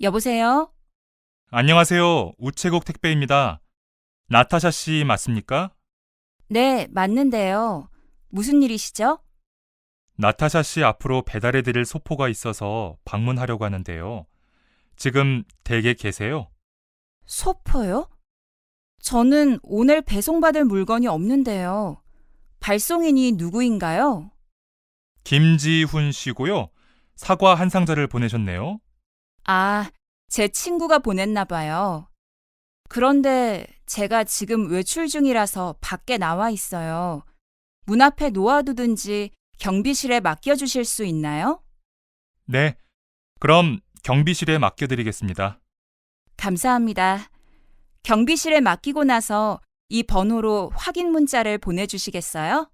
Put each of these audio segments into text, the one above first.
여보세요? 안녕하세요. 우체국 택배입니다. 나타샤 씨 맞습니까? 네, 맞는데요. 무슨 일이시죠? 나타샤 씨 앞으로 배달해 드릴 소포가 있어서 방문하려고 하는데요. 지금 댁에 계세요? 소포요? 저는 오늘 배송받을 물건이 없는데요. 발송인이 누구인가요? 김지훈 씨고요. 사과 한 상자를 보내셨네요. 아, 제 친구가 보냈나 봐요. 그런데 제가 지금 외출 중이라서 밖에 나와 있어요. 문 앞에 놓아두든지 경비실에 맡겨주실 수 있나요? 네. 그럼 경비실에 맡겨드리겠습니다. 감사합니다. 경비실에 맡기고 나서 이 번호로 확인 문자를 보내주시겠어요?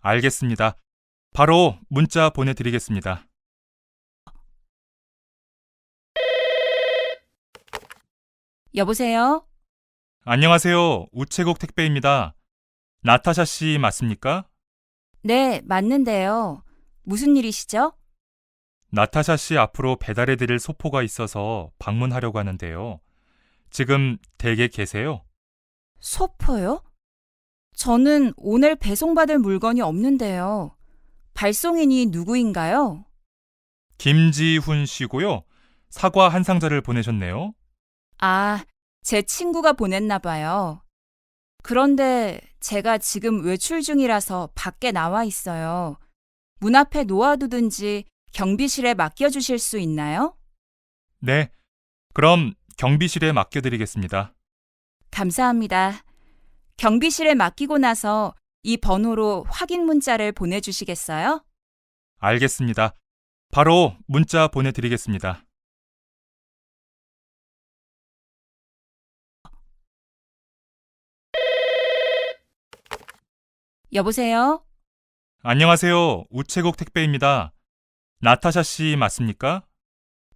알겠습니다. 바로 문자 보내드리겠습니다. 여보세요? 안녕하세요. 우체국 택배입니다. 나타샤 씨 맞습니까? 네, 맞는데요. 무슨 일이시죠? 나타샤 씨 앞으로 배달해 드릴 소포가 있어서 방문하려고 하는데요. 지금 댁에 계세요? 소포요? 저는 오늘 배송받을 물건이 없는데요. 발송인이 누구인가요? 김지훈 씨고요. 사과 한 상자를 보내셨네요. 아, 제 친구가 보냈나 봐요. 그런데 제가 지금 외출 중이라서 밖에 나와 있어요. 문 앞에 놓아두든지 경비실에 맡겨주실 수 있나요? 네. 그럼 경비실에 맡겨드리겠습니다. 감사합니다. 경비실에 맡기고 나서 이 번호로 확인 문자를 보내주시겠어요? 알겠습니다. 바로 문자 보내드리겠습니다. 여보세요? 안녕하세요. 우체국 택배입니다. 나타샤 씨 맞습니까?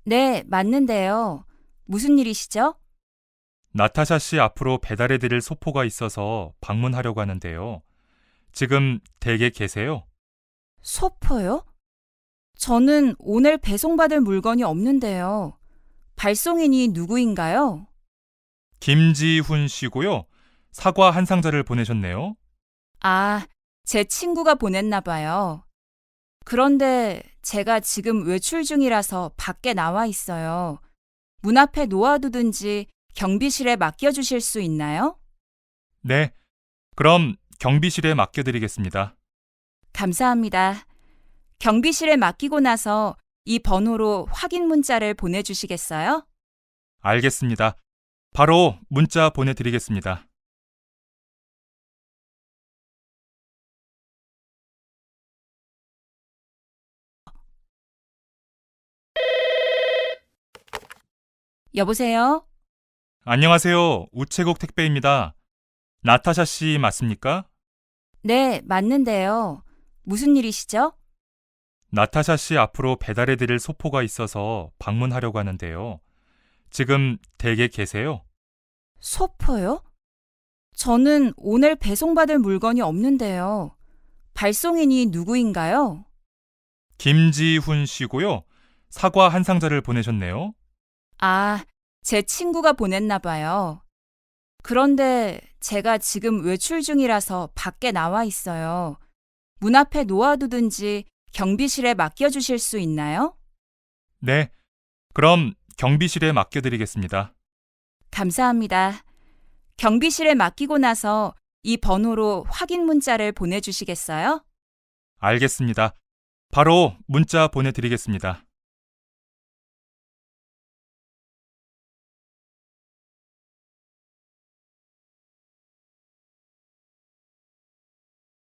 네, 맞는데요. 무슨 일이시죠? 나타샤 씨 앞으로 배달해 드릴 소포가 있어서 방문하려고 하는데요. 지금 댁에 계세요? 소포요? 저는 오늘 배송받을 물건이 없는데요. 발송인이 누구인가요? 김지훈 씨고요. 사과 한 상자를 보내셨네요. 아, 제 친구가 보냈나 봐요. 그런데 제가 지금 외출 중이라서 밖에 나와 있어요. 문 앞에 놓아두든지 경비실에 맡겨주실 수 있나요? 네. 그럼 경비실에 맡겨드리겠습니다. 감사합니다. 경비실에 맡기고 나서 이 번호로 확인 문자를 보내주시겠어요? 알겠습니다. 바로 문자 보내드리겠습니다. 여보세요? 안녕하세요. 우체국 택배입니다. 나타샤 씨 맞습니까? 네, 맞는데요. 무슨 일이시죠? 나타샤 씨 앞으로 배달해 드릴 소포가 있어서 방문하려고 하는데요. 지금 댁에 계세요? 소포요? 저는 오늘 배송받을 물건이 없는데요. 발송인이 누구인가요? 김지훈 씨고요. 사과 한 상자를 보내셨네요. 아, 제 친구가 보냈나 봐요. 그런데 제가 지금 외출 중이라서 밖에 나와 있어요. 문 앞에 놓아두든지 경비실에 맡겨주실 수 있나요? 네. 그럼 경비실에 맡겨드리겠습니다. 감사합니다. 경비실에 맡기고 나서 이 번호로 확인 문자를 보내주시겠어요? 알겠습니다. 바로 문자 보내드리겠습니다.